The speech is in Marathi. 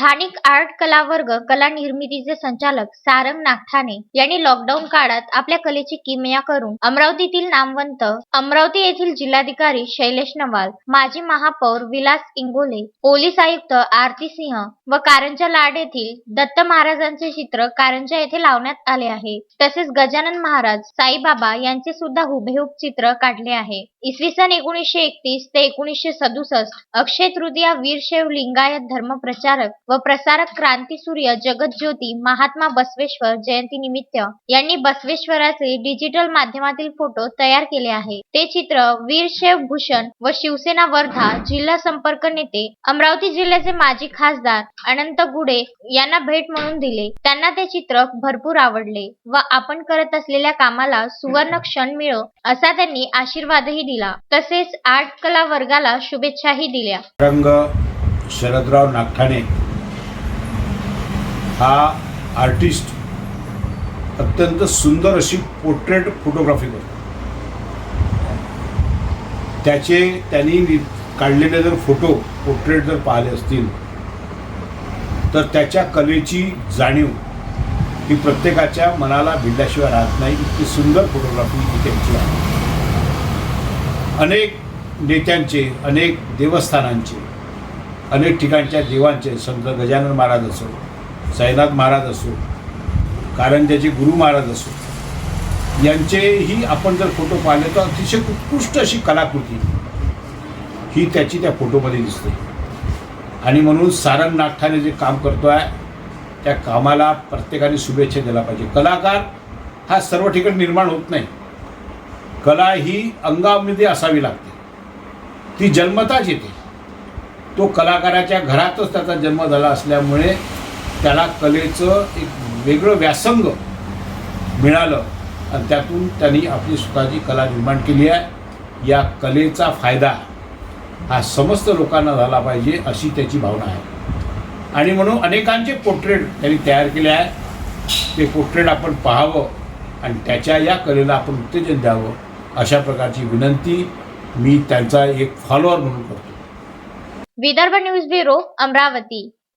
स्थानिक आर्ट कला वर्ग कला निर्मितीचे संचालक सारंग नागठाणे यांनी लॉकडाऊन काळात आपल्या कलेची किमया करून अमरावतीतील नामवंत अमरावती येथील जिल्हाधिकारी शैलेश नवाल माजी महापौर विलास इंगोले पोलीस आयुक्त आरती सिंह व कारंजा लाड येथील दत्त महाराजांचे चित्र कारंजा येथे लावण्यात आले आहे. तसेच गजानन महाराज साईबाबा यांचे सुद्धा हुबेहूब चित्र काढले आहे. इसवी सन एकोणीसशे एकतीस ते एकोणीसशे सदुसष्ट अक्षय तृतीया वीरशैव लिंगायत धर्मप्रचारक व प्रसारक क्रांतीसूर्य जगज्योती महात्मा बसवेश्वर जयंती निमित्त यांनी बसवेश्वराचे डिजिटल माध्यमातील फोटो तयार केले आहे. ते चित्र वीरशैव भूषण व शिवसेना वर्धा जिल्हा संपर्क नेते अमरावती जिल्ह्याचे माजी खासदार अनंत गुडे यांना भेट म्हणून दिले. त्यांना ते चित्र भरपूर आवडले व आपण करत असलेल्या कामाला सुवर्ण क्षण मिळो असा त्यांनी आशीर्वादही दिला. तसेच आर्ट कला वर्गाला शुभेच्छाही दिल्या. रंग शरदराव नागठाणे हा आर्टिस्ट अत्यंत सुंदर अशी पोर्ट्रेट फोटोग्राफी करतो. त्याचे त्यांनी काढलेले जर फोटो पोर्ट्रेट जर पाहिले असतील तर त्याच्या कलेची जाणीव ही प्रत्येकाच्या मनाला भिडल्याशिवाय राहत नाही. इतकी सुंदर फोटोग्राफी ही त्यांची आहे. अनेक नेत्यांचे अनेक देवस्थानांचे अनेक ठिकाणच्या देवांचे संत गजानन महाराज असो साईनाथ महाराज असो कारंजाचे गुरु महाराज असो यांचेही आपण जर फोटो पाहिले तर अतिशय उत्कृष्ट अशी कलाकृती ही त्याची त्या फोटोमध्ये दिसते. आणि म्हणून सारंग नागठाणे जे काम करतो आहे त्या कामाला प्रत्येकाने शुभेच्छा दिला पाहिजे. कलाकार हा सर्व ठिकाणी निर्माण होत नाही. कला ही अंगामध्ये असावी लागते. ती जन्मताच येते. तो कलाकाराच्या घरातच त्याचा जन्म झाला असल्यामुळे त्याला कलेचं एक वेगळं व्यासंग मिळालं. आणि त्यातून त्यांनी आपली स्वतःची कला निर्माण केली आहे. या कलेचा फायदा हा समस्त लोकांना झाला पाहिजे अशी त्याची भावना आहे. आणि म्हणून अनेकांचे पोर्ट्रेट त्यांनी तयार केले आहे. ते पोर्ट्रेट आपण पाहावं आणि त्याच्या या कलेला आपण उत्तेजन द्यावं अशा प्रकारची विनंती मी त्यांचा एक फॉलोअर म्हणून करतो. Vidarbha news bureau Amravati.